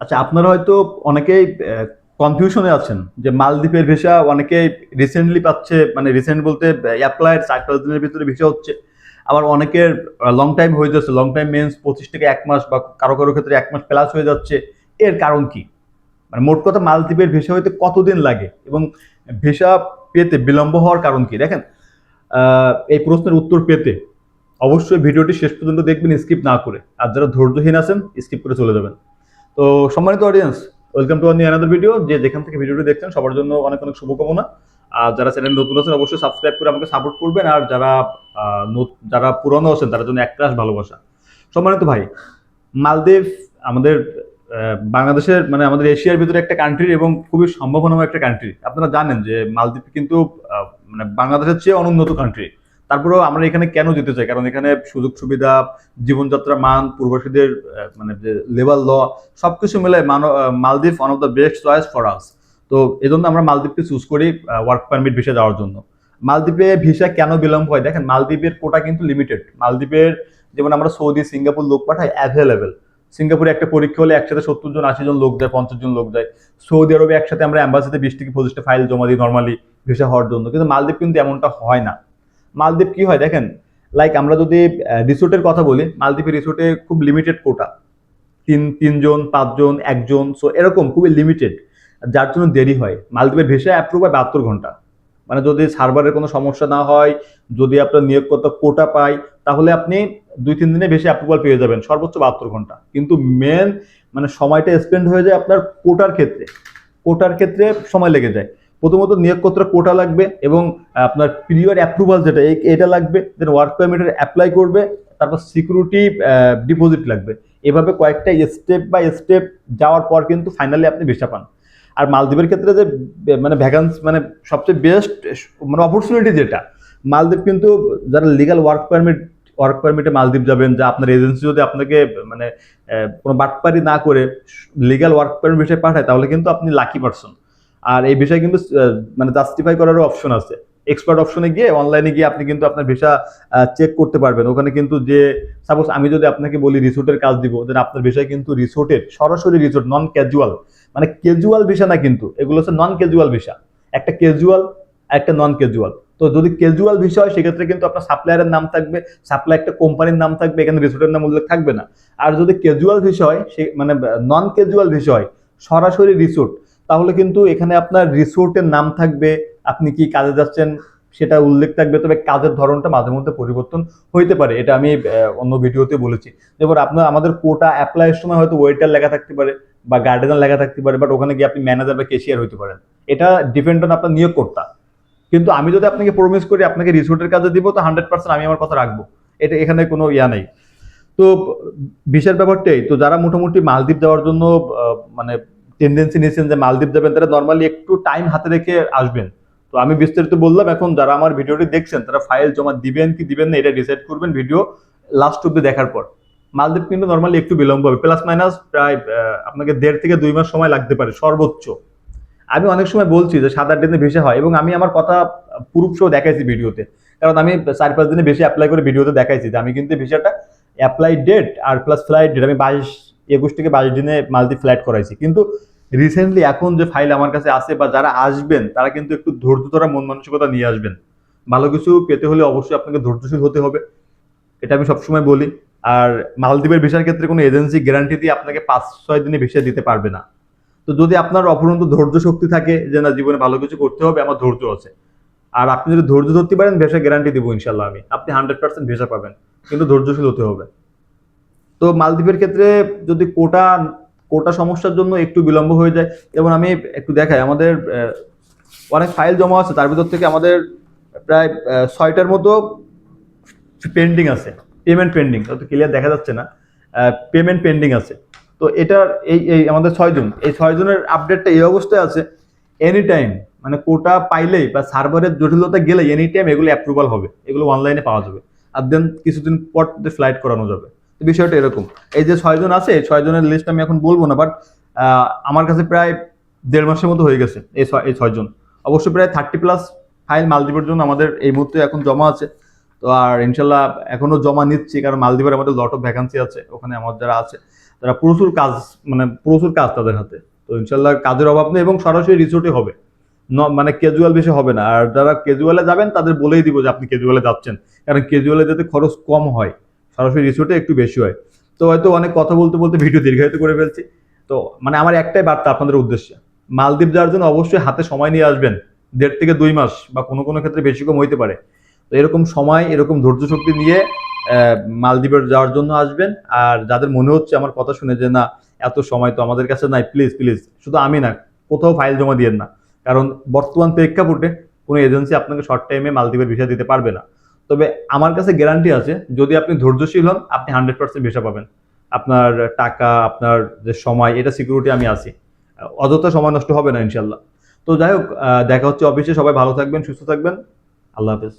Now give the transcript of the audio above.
আচ্ছা আপনারা হয়তো অনেকেই কনফিউশনে আছেন যে মালদ্বীপের ভিসা অনেকেই রিসেন্টলি পাচ্ছে মানে রিসেন্ট বলতে অ্যাপ্লাইড চার পাঁচ দিনের ভিতরে ভিসা হচ্ছে। আবার অনেকের লং টাইম হয়ে যাচ্ছে লং টাইম মিনস পঁচিশ থেকে এক মাস বা কারও কারও ক্ষেত্রে এক মাস প্লাস হয়ে যাচ্ছে। এর কারণ কি? মানে মোট কথা মালদ্বীপের ভিসা হইতে কতদিন লাগে? এবং ভিসা পেতে বিলম্ব হওয়ার কারণ কি? দেখেন এই প্রশ্নের উত্তর পেতে অবশ্যই ভিডিওটি শেষ পর্যন্ত দেখবেন স্কিপ না করে। আর যারা ধৈর্যহীন আছেন স্কিপ করে চলে যাবেন। তো সম্মানিত audience welcome to another video যে যেখান থেকে ভিডিওটি দেখছেন, সবার জন্য অনেক অনেক শুভকামনা। আর যারা চ্যানেল নতুন আছেন, অবশ্যই সাবস্ক্রাইব করে আমাকে সাপোর্ট করবেন। আর যারা যারা পুরনো আছেন তার জন্য এক ক্লাস ভালোবাসা। সম্মানিত ভাই, মালদ্বীপ আমাদের বাংলাদেশের মানে আমাদের এশিয়ার ভিতরে একটা কান্ট্রি এবং খুবই সম্ভাবনাময় একটা কান্ট্রি আপনারা জানেন যে মালদ্বীপ কিন্তু মানে বাংলাদেশের চেয়ে অনুন্নত কান্ট্রি তারপরেও আমরা এখানে কেন যেতে চাই? কারণ এখানে সুযোগ সুবিধা জীবনযাত্রার মান পূর্বশীদের মানে যে লেভেল ল সবকিছু মিলে মানো- আহ, মালদ্বীপ one of the best choice for us তো এজন্য আমরা মালদ্বীপকে চুজ করি ওয়ার্ক পারমিট ভিসা যাওয়ার জন্য। মালদ্বীপে ভিসা কেন বিলম্ব হয়? দেখেন মালদ্বীপের কোটা কিন্তু লিমিটেড মালদ্বীপের যেমন আমরা সৌদি সিঙ্গাপুর লোক পাঠাই অ্যাভেলেবেল সিঙ্গাপুরে একটা পরীক্ষা হলে একসাথে সত্তর জন আশি জন লোক যায় পঞ্চাশ জন লোক যায়। সৌদি আরবে একসাথে আমরা অ্যাম্বাসিতে বিশ থেকে পঁচিশটা ফাইল জমা দিই নর্মালি ভিসা হওয়ার জন্য। কিন্তু মালদ্বীপ কিন্তু এমনটা হয় না। মালদ্বীপ কি হয় দেখেন লাইক আমরা যদি রিসোর্টের কথা বলি, মালদ্বীপের রিসোর্টে খুব লিমিটেড কোটা তিন, তিনজন, পাঁচজন, একজন সো এরকম খুবই লিমিটেড যার জন্য দেরি হয়। মালদ্বীপের ভিসা অ্যাপ্রুভ হয় বাহাত্তর ঘণ্টা। মানে যদি সার্ভারের কোনো সমস্যা না হয়, যদি আপনার নিয়োগকর্তা কোটা পায়, তাহলে আপনি দুই, তিন দিনে বেশি অ্যাপ্রুভাল পেয়ে যাবেন, সর্বোচ্চ বাহাত্তর ঘণ্টা। কিন্তু মেন মানে সময়টা স্পেন্ড হয়ে যায় আপনার কোটার ক্ষেত্রে। কোটার ক্ষেত্রে সময় লেগে যায়। প্রথমত নিয়োগকর্তা কোটা লাগবে এবং আপনার পিরিয়ড অ্যাপ্রুভাল যেটা এটা লাগবে দেন ওয়ার্ক পারমিটের অ্যাপ্লাই করবে, তারপর সিকিউরিটি ডিপোজিট লাগবে। এভাবে কয়েকটা স্টেপ বাই স্টেপ যাওয়ার পর কিন্তু ফাইনালি আপনি ভিসা পান। আর মালদ্বীপের ক্ষেত্রে যে মানে ভ্যাকান্স মানে সবচেয়ে বেস্ট মানে অপরচুনিটি যেটা, মালদ্বীপ কিন্তু যারা লিগাল ওয়ার্ক পারমিট ওয়ার্ক পারমিটে মালদ্বীপ যাবেন, যা আপনার এজেন্সি যদি আপনাকে মানে কোনো বাটপারি না করে লিগাল ওয়ার্ক পারমিট পাঠায়, তাহলে কিন্তু আপনি লাকি পারসন আর এই বিষয়ে কিন্তু মানে জাস্টিফাই করারও অপশন আছে। এক্সপার্ট অপশনে গিয়ে অনলাইনে গিয়ে আপনি কিন্তু আপনার ভিসা চেক করতে পারবেন। ওখানে কিন্তু যে সাপোজ আমি যদি আপনাকে বলি রিসোর্টের কাজ দিব দেন আপনার ভিসায় কিন্তু রিসোর্টের সরাসরি রিসোর্ট নন ক্যাজুয়াল মানে ক্যাজুয়াল ভিসা না কিন্তু, এগুলো হচ্ছে নন ক্যাজুয়াল ভিসা। একটা ক্যাজুয়াল একটা নন ক্যাজুয়াল তো যদি ক্যাজুয়াল ভিসা হয়, সেক্ষেত্রে কিন্তু আপনার সাপ্লায়ারের নাম থাকবে সাপ্লাই একটা কোম্পানির নাম থাকবে, এখানে রিসোর্টের নাম উল্লেখ থাকবে না। আর যদি ক্যাজুয়াল ভিসা হয়, সে মানে নন ক্যাজুয়াল ভিসা হয়, সরাসরি রিসোর্ট তাহলে কিন্তু এখানে আপনার রিসোর্টের নাম থাকবে, আপনি কি কাজে যাচ্ছেন সেটা উল্লেখ থাকবে, তবে কাজের ধরনটা মাঝে মধ্যে পরিবর্তন হইতে পারে, এটা আমি অন্য ভিডিওতে বলেছি। যেমন আপনার, আমাদের কোটা অ্যাপ্লাইয়ের সময় হয়তো ওয়েটার লেখা থাকতে পারে বা গার্ডেনার লেখা থাকতে পারে বাট ওখানে গিয়ে আপনি ম্যানেজার বা কেশিয়ার হইতে পারেন। এটা ডিপেন্ড অন আপনার নিয়োগকর্তা। কিন্তু আমি যদি আপনাকে প্রমিস করি, আপনাকে রিসোর্টের কাজে দিব, তো হান্ড্রেড পার্সেন্ট আমি আমার কথা রাখব। এটা এখানে কোনো ইয়া নেই। তো ভিসার ব্যাপারটাই, তো যারা মোটামুটি মালদ্বীপ যাওয়ার জন্য মানে টেন্ডেন্সি নিয়েছেন যে মালদ্বীপ যাবেন, তারা নর্মালি একটু টাইম হাতে রেখে আসবেন। তো আমি বিস্তারিত বললাম, এখন যারা আমার ভিডিওটি দেখছেন, তারা ফাইল জমা দিবেন কি দিবেন না, এটা ডিসাইড করবেন ভিডিও লাস্ট অব্দি দেখার পর। মালদ্বীপ কিন্তু নর্মালি একটু বিলম্ব হবে প্লাস মাইনাস প্রায় আপনাকে দেড় থেকে দুই মাস সময় লাগতে পারে, সর্বোচ্চ। আমি অনেক সময় বলছি যে সাত আট দিনে ভিসা হয়, এবং আমি আমার কথা প্রুফ সহ দেখাইছি ভিডিওতে কারণ আমি চার পাঁচ দিনে বেশি অ্যাপ্লাই করে ভিডিওতে দেখাইছি যে আমি কিন্তু ভিসাটা অ্যাপ্লাই ডেট আর প্লাস ফ্লাইট ডেট আমি বাইশ একুশ থেকে বাইশ দিনে মালদ্বীপ ফ্লাইট করাইছি। কিন্তু রিসেন্টলি এখন যে ফাইল আমার কাছে আছে বা যারা আসবেন, তারা কিন্তু একটু ধৈর্য ধরা মন মানসিকতা নিয়ে আসবেন। ভালো কিছু পেতে হলে অবশ্যই আপনাকে ধৈর্যশীল হতে হবে। এটা আমি সবসময় বলি। আর মালদ্বীপের ভিসার ক্ষেত্রে কোনো এজেন্সি গ্যারান্টি দিয়ে আপনাকে পাঁচ, ছয় দিনে ভিসা দিতে পারবে না। তো যদি আপনার অপরন্ত ধৈর্য শক্তি থাকে যে, না, জীবনে ভালো কিছু করতে হবে, আমার ধৈর্য আছে। আর আপনি যদি ধৈর্য ধরতে পারেন ভেসা গ্যারান্টি দিব ইনশাল্লাহ আমি। আপনি হান্ড্রেড পার্সেন্ট ভেসা পাবেন। কিন্তু ধৈর্যশীল হতে হবে। তো মালদ্বীপের ক্ষেত্রে যদি কোটা কোটা সমস্যার জন্য একটু বিলম্ব হয়ে যায় যেমন আমি একটু দেখাই, আমাদের অনেক ফাইল জমা আছে, তার ভিতর থেকে আমাদের প্রায় ছয়টার মতো পেন্ডিং আছে পেমেন্ট পেন্ডিং অত ক্লিয়ার দেখা যাচ্ছে না পেমেন্ট পেন্ডিং আছে। তো এটার এই এই আমাদের ছয়জন এই ছয়জনের আপডেটটা এই অবস্থায় আছে এনি টাইম মানে কোটা পাইলেই বা সার্ভারের জটিলতা গেলে এনি টাইম এগুলো অ্যাপ্রুভাল হবে, এগুলো অনলাইনে পাওয়া যাবে। আর দেন কিছুদিন পর ফ্লাইট করানো যাবে। বিষয়টা এরকম। এই যে ছয়জন আছে ছয়জনের লিস্ট আমি এখন বলব না বাট আমার কাছে প্রায় দেড় মাসের মতো হয়ে গেছে এই এই ছয়জন। অবশ্যই প্রায় থার্টি প্লাস ফাইল মালদ্বীপের জন্য আমাদের এই মুহূর্তে এখন জমা আছে। তো আর ইনশাল্লাহ এখনও জমা নিচ্ছি, কারণ মালদ্বীপের আমাদের লট অফ ভ্যাকান্সি আছে, ওখানে আমার যারা আছে, তারা প্রচুর কাজ মানে প্রচুর কাজ তাদের হাতে। তো ইনশাল্লাহ কাজের অভাব নেই এবং সরাসরি রিসোর্টে হবে। মানে ক্যাজুয়াল বেশি হবে না। আর যারা ক্যাজুয়ালে যাবেন, তাদের বলেই দিব যে আপনি ক্যাজুয়ালে যাচ্ছেন। কারণ ক্যাজুয়ালে যেতে খরচ কম হয়। সরাসরি রিসোর্টে একটু বেশি হয়। তো হয়তো অনেক কথা বলতে বলতে ভিডিও দীর্ঘায়িত করে ফেলছি। তো মানে আমার একটাই বার্তা আপনাদের উদ্দেশ্যে, মালদ্বীপ যাওয়ার জন্য অবশ্যই হাতে সময় নিয়ে আসবেন। দেড় থেকে দুই মাস বা কোনো কোনো ক্ষেত্রে বেশি কম হইতে পারে। তো এরকম সময়, এরকম ধৈর্য শক্তি নিয়ে মালদ্বীপের যাওয়ার জন্য আসবেন। আর যাদের মনে হচ্ছে আমার কথা শুনে যে, না, এত সময় তো আমাদের কাছে নাই প্লিজ প্লিজ শুধু আমি না, কোথাও ফাইল জমা দিয়েন না। কারণ বর্তমান প্রেক্ষাপটে কোনো এজেন্সি আপনাকে শর্ট টাইমে মালদ্বীপের ভিসা দিতে পারবে না। তবে আমার কাছে গ্যারান্টি আছে, যদি আপনি ধৈর্যশীল হন, আপনি হান্ড্রেড পার্সেন্ট ভিসা পাবেন। আপনার টাকা, আপনার যে সময়, এটা সিকিউরিটি আমি আছি। অযথা সময় নষ্ট হবে না ইনশাল্লাহ তো যাই হোক দেখা হচ্ছে অফিসে সবাই ভালো থাকবেন, সুস্থ থাকবেন। আল্লাহ হাফেজ।